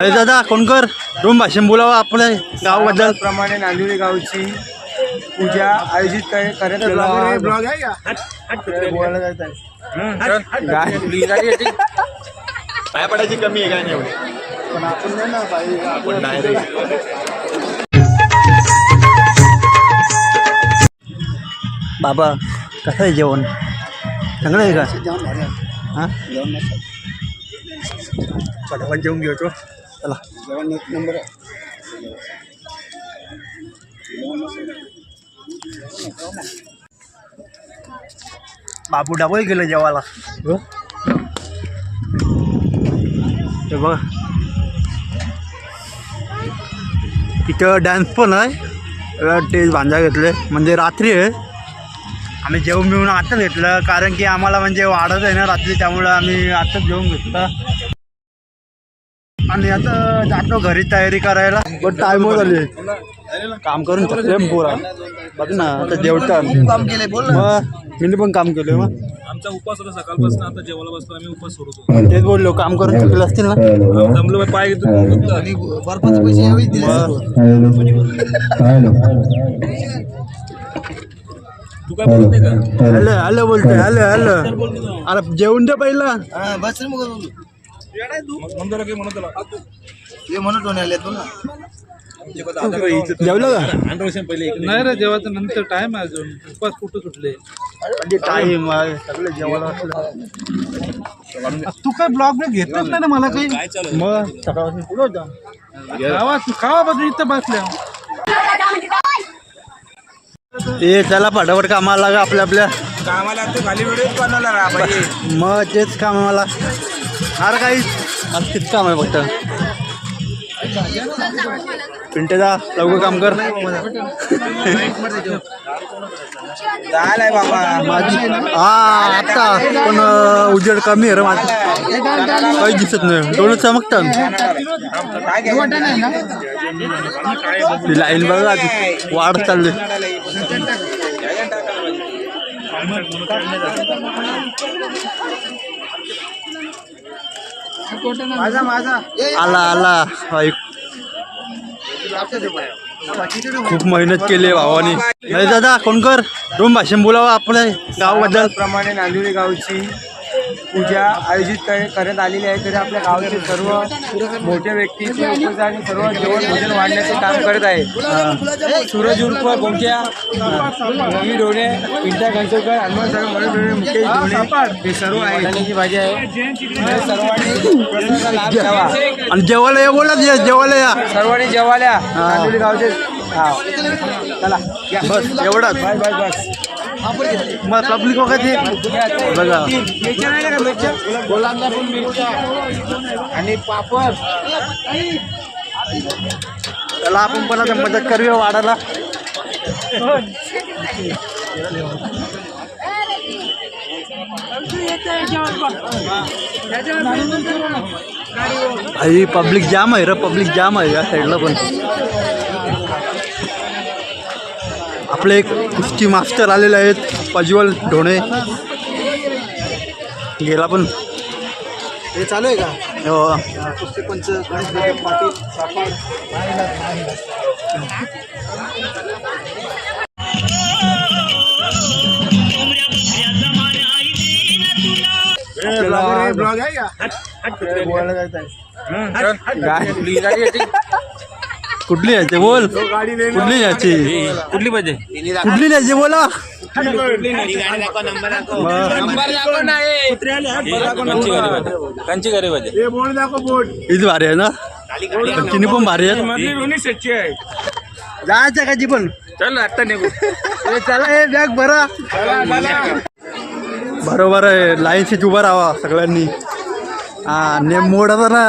अरे दादा कोणकर दोन भाषेत बोलावं आपल्या गावाबद्दल. प्रमाणे नांदिवली गावची पूजा आयोजित कर- करण्यात आलो आहोत. बोलायला जायचं आहे. गाय. पाया पडायची कमी आहे काय नाही एवढी. पण आपण नाही ना बाई, आपण बाबा कसं आहे जेवण? चांगलं आहे का? जेवण आहे. हां? जेवण मस्त आहे. पटापट जेवून घेतो चला. नंबर बाबू डबल गेलं जेवायला. हे? बघा. इथं डान्स पण आहे. टेज भांजा घेतले. म्हणजे रात्री आहे. आम्ही जेवण बिवून आताच घेतलं. कारण की आम्हाला म्हणजे वाढत आहे ना रात्री त्यामुळं आम्ही आताच जेवण घेतलं. आणि आता जातो घरी तयारी करायला. पण टाइम झाली काम करून थकले पोरा. बघ ना आता जेवतात काम केले बोल मी पण काम केलं मग. आमचा उपास होता सकाळपासून आता जेवायला बसलो आम्ही उपास सोडत होतो तेच बोललो काम करून थकले असतील ना. जमलो पाय दुखतो. आणि बर्फाचे पैसे यावेळी दिले. तू काय बोलत नाही का? हॅलो हॅलो बोलतोय हॅलो हॅलो. अरे जेवून दे पहिला. बस रे मग जेवलं का? नाही रे जेवायचं नंतर टाइम आहे अजून. उपास कुठं सुटले? टाईम सगळं जेवायला तू काय ब्लॉग ने घेतलंच नाही ना मला काही? मग सकाळपासून कुठं होता तू खावा बाजू इथं बसल्या. ए चला फटाफट कामाला लागा आपल्या आपल्या. कामाला तू खाली व्हिडिओ बनवला रा बाई मग तेच काम आहे मला अरे काही आज किती काम आहे फक्त पिंटेदा लवकर काम कर. झालाय बाबा. माझी हा आता पण उजेड कमी आहे रे माझं. काही दिसत नाही. डोळे चमकतात. लाईन बघा आधी. वाढ चालली. माझा माझा. आला आला. खूप मेहनत केली भावानी. अरे दादा कोणकर दोन भाषेत बोलावं आपल्या गावाबद्दल. प्रमाणे नांदिवली गावची पूजा आयोजित कर- करण्यात आलेली आहे. तरी आपल्या गावचे सर्व मोठ्या व्यक्ती आणि सर्व जेवण भोजन वाढण्याचे काम करत आहे. सूरज उर्फ गोमट्या रवी डोणे पिंटा घनसोकर हनुमान साहेब मनोज डोणे मुकेश डोणे हे सर्व आहे त्यांची भाजी आहे. सर्वांनी प्रसादाचा लाभ घ्यावा. आणि जेवायला या बोला जेवायला या. सर्वांनी जेवाल्या नांदिवली गावचे हा. चला. बस एवढाच. बाय बाय बस मग पब्लिक वगैरे बघा. मिरच्या नाही का मिरच्या? पण मिरच्या. आणि पापड. त्याला आपण पण आता मदत करूया वाढायला भाई पब्लिक जाम आहे रे पब्लिक जाम आहे या साईडला पण. आपले एक कुस्ती मास्टर आलेले आहेत पजवल ढोणे. गेला पण. हे चालू आहे का? हो. कुस्ती पंच ब्लॉग आहे का? कुठली यायची? बोल. कुठली यायची? कुठली पाहिजे? कुठली न्यायची बोला. कंची गाडी पाहिजे. हीच भारी आहे ना? तिन्ही पण भारी आहे. जायचं का जी पण. चल आता निघू. चला हे बॅग बरं बरोबर आहे. लाईन सीट उभं राहा सगळ्यांनी. हा नेम मोडाचा ना.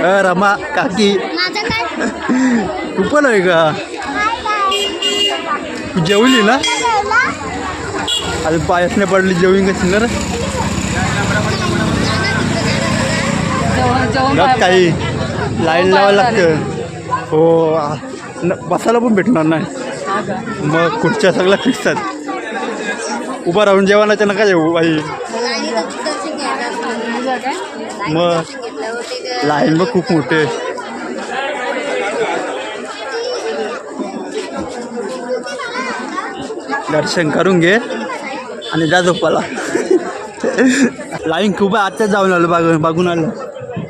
अ, रमा काकी. माझं काय? तू पण आहे का? तू जेवली ना? अजून पायासने पडली जेवण कशी ना रे? काही लाईन लावायला लागतं. हो बसायला पण भेटणार नाही. मग खुर्च्या सगळ्या फिक्सात उभा राहून जेवणाच्या नका जेवू बाई मग लाईन बघ खूप मोठे दर्शन करून घे आणि जा झोपाला लाईन खूप आहे आत्ताच जाऊन आलो बघ बघून आलो.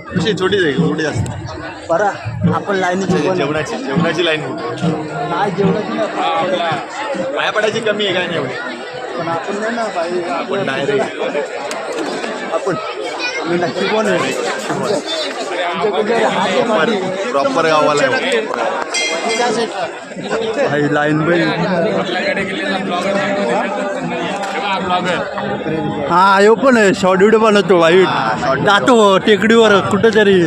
कशी छोटी जाईल मोठी जास्त. बरा आपण लाईन जेवणाची जेवणाची लाईन नाही जेवढं पाया पडायची कमी आहे काय नाही पण आपण नाही ना बाई. आपण डायरेक्ट आपण. आम्ही नक्की कोण आहे? प्रॉपर गावाला आहे. भाई लाईन बाई हा यो पण आहे. शॉर्ट व्हिडिओ बनवतो वाईट जातो टेकडीवर कुठं तरी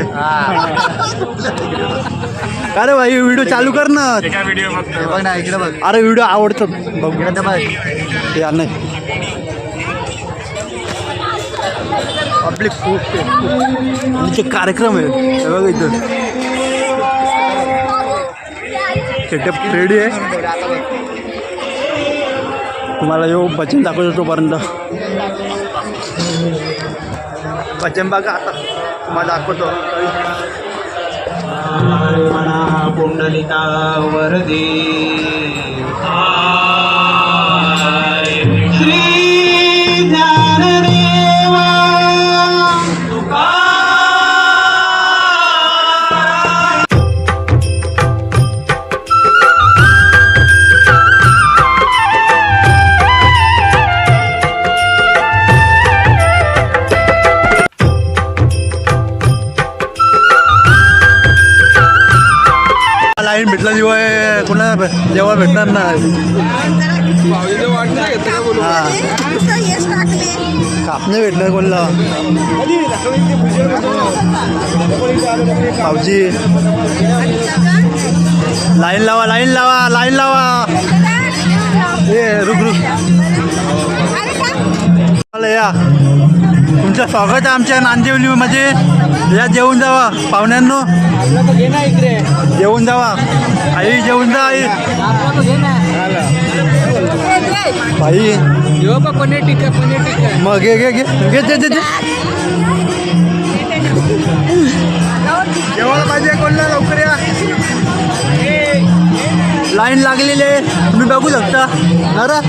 अरे भाई व्हिडिओ चालू कर ना. बघ ना इकडे बघ. अरे व्हिडिओ आवडतो. बघ. नाही. पब्लिक ते कार्यक्रम आहे हे बघ सेटअप रेडी येऊ बचन दाखवतो तोपर्यंत बचन बघा आता। दाखवतो पुंडलिका वरदे। लाईन भेटल्याशिवाय कोणाला भे- जेव्हा भेटणार ना. हा. कापणे भेटणार कोणाला. भाऊजी. लाईन लावा लाईन लावा लाईन लावा. ए रुक रुक. या. तुमचं स्वागत आहे आमच्या नांदिवलीमध्ये या जेवून जावा पाहुण्यांनो. जेवून जावा. आई जेवून जा आई. आई मग घे घे घे. घे दे जेवायला पाहिजे कोणला? लवकर या. लाईन लागलेली आहे. तुम्ही बघू शकता. अरे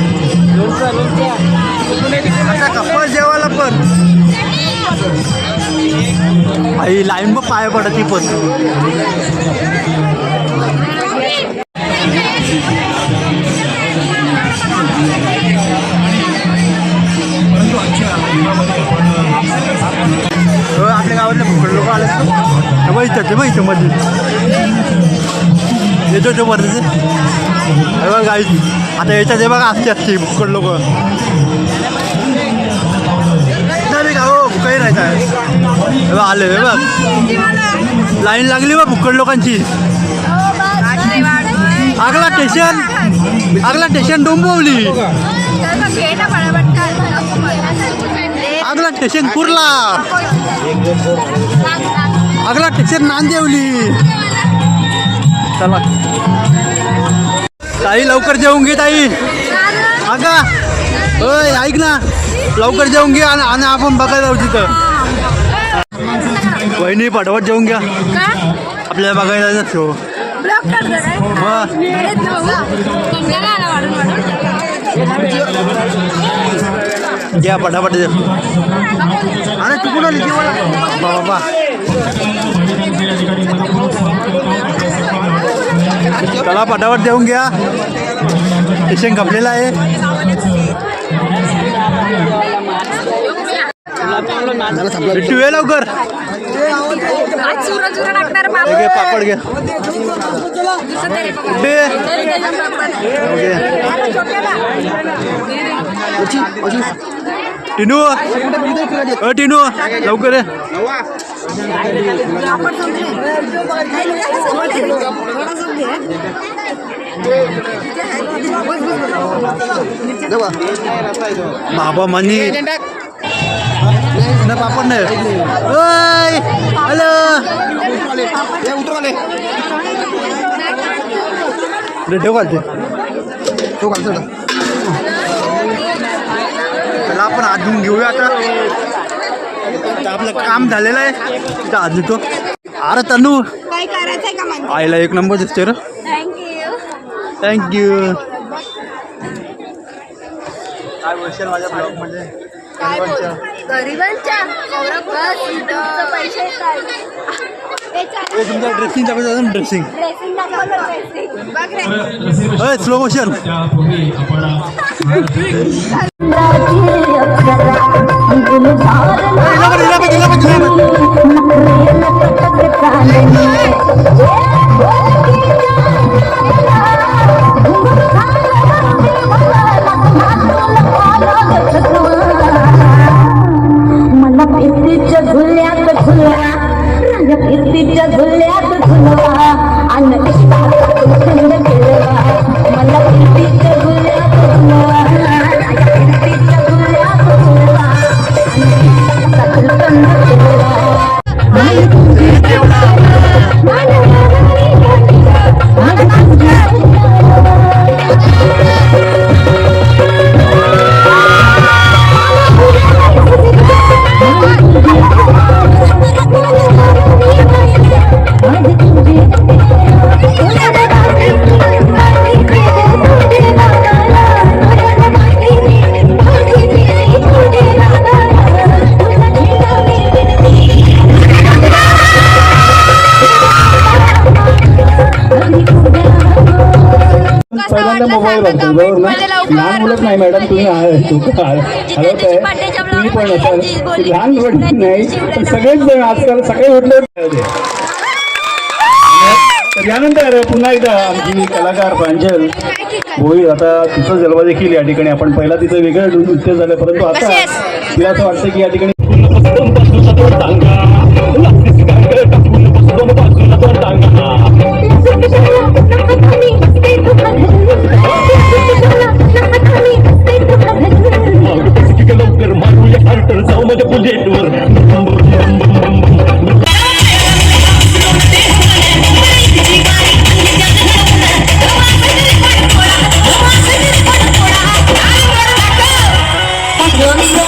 आता कप्पल जेवायला पण. आई लाईन पण पाय पडत ती पण. आपल्या गावातले फुकट लोक आले तेव्हा इथं तेव्हा इथं मध्ये येतो तो वरचे हे आता याच्यात हे बघा असते असते फुकट लोक. नाही काही नाही काय. आले बघ. लाईन लागली बा भुक्कड लोकांची. आगला स्टेशन आगला स्टेशन डोंबवली. आगला स्टेशन कुर्ला. आगला स्टेशन नांदेवली. चला. ताई लवकर जेवून घे ताई. अगा होय ऐक ना. लवकर जेवून घे आणि आणि आपण बघायला जाऊ तिथं. वहिनी पटवट जेवून घ्या. आपल्याला बघायला जायचं शो घ्या पटापट तू कुठं आली? बाबा. चला पटापट जेवून घ्या. स्टेशन कपलेलं आहे. बिट्टू ये लवकर. पापड घे. टिनू. अ टिनू लवकर बाबा मनी. ना पापड नाही. ओय हॅलो. रे, ठेव घालते तो घालतो चला आपण आज घेऊन घेऊया आता. आपलं काम झालेलं आहे. तिथं आज येतो अरे तनू काय करायचंय का म्हणजे? आईला एक नंबर दिसते रे. थँक्यू थँक्यू काय बोलशील माझ्या ब्लॉगमध्ये? काय बोल गरिबांच्या बस युट्यूबचं पैसे काय ए, तुमच्या ड्रेसिंगचा पैसा अजून ड्रेसिंग ड्रेसिंग दाखवलं ड्रेसिंग बघ रे स्लो मोशन मला पहिल्यांदा मोबाईल बघतो बरोबर ना. लहान मुलंच नाही मॅडम तुम्ही हलवत आहे. तुम्ही पण असाल. लहान मुलं नाही पण सगळेच जण आजकाल सकाळी उठले तर यानंतर पुन्हा एकदा आमची कलाकार प्रांजल होईल. आता तिचा जलवा देखील या ठिकाणी. आपण पहिला तिचं वेगळं नृत्य झालं परंतु आता तिला असं वाटतं की या ठिकाणी Yo